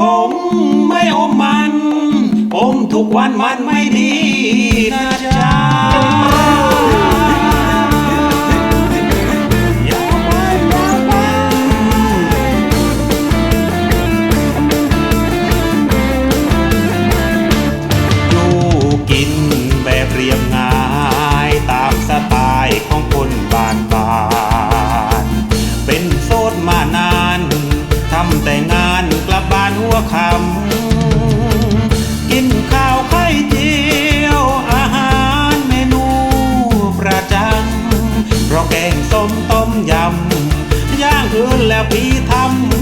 ผมไม่อมมันอมทุกวันมันไม่ดีนะจ๊ะอย่าไปอย่าไปอยู่กินแบบเรียบง่ายตามสไตล์ของคนบ้านบาน เป็นโสดมานาน ทำแต่งานกลับบ้านหัวคำกินข้าวไข่เจียวอาหารเมนูประจำเพราะแกงส้มต้มยำย่างอื่นแล้วพี่ทำ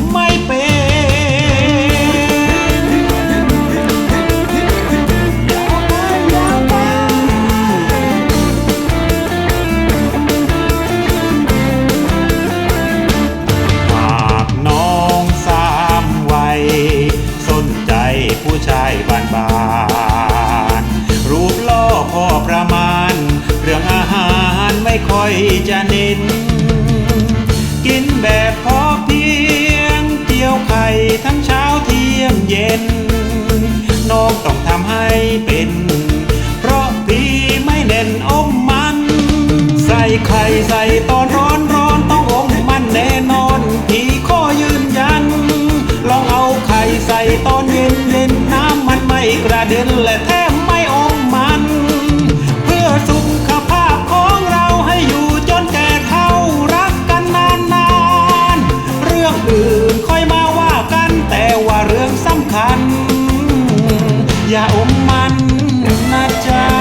อยจะเน้น กินแบบพอเพียงเจียวไข่ทั้งเช้าเที่ยงเย็น น้องต้องทำให้เป็น เพราะพี่ไม่เด่นอมมัน ใส่ไข่ใส่ตอนร้อนร้อนต้องอมมันแน่นอนพี่ข้อยืนยัน ลองเอาไข่ใส่ตอนเย็นเย็นน้ำมันไม่กระเด็นและ อย่าอมมันนะจ๊ะ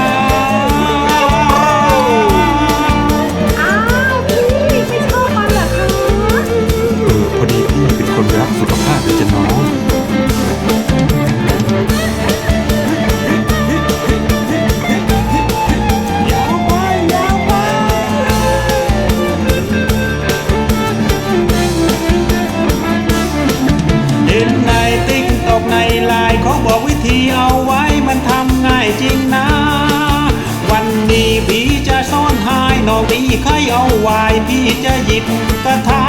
นองพี่ใครเอาไว้พี่จะหยิบกระทา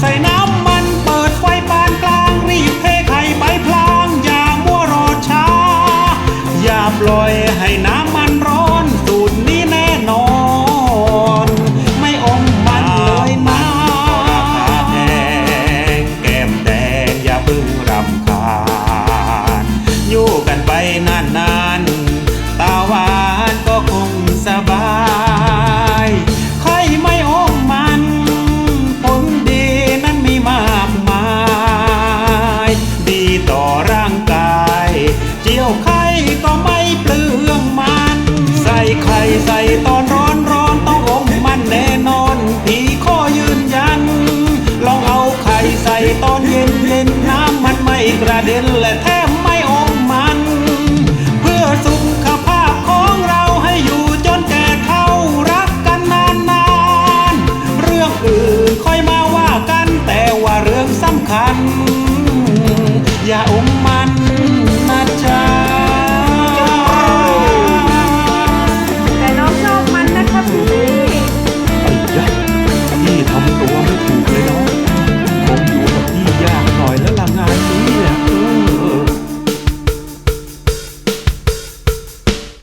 ใส่น้ำมันเปิดไฟปานกลางรีบเทไข่ไปพลางอย่ามัวรอช้า อย่าปล่อยให้น้ำมันร้อนสูตรนี้แน่นอน ไม่อมมันเลยนะแแก้มแดงอย่าเพึ่งรำคาญอยู่กันไปนานๆตาหวานก็คงสบาย ใส่ตอนร้อนร้อนต้องอมมันแน่นอนพี่ข้อยืนยัน ลองเอาไข่ใส่ตอนเย็นเย็นน้ำมันไม่กระเด็นและแทบไม่อมมัน เพื่อสุขภาพของเราให้อยู่จนแก่เท่ารักกันนานนานเรื่องอื่นค่อยมาว่ากันแต่ว่าเรื่องสำคัญ อย่าอมมัน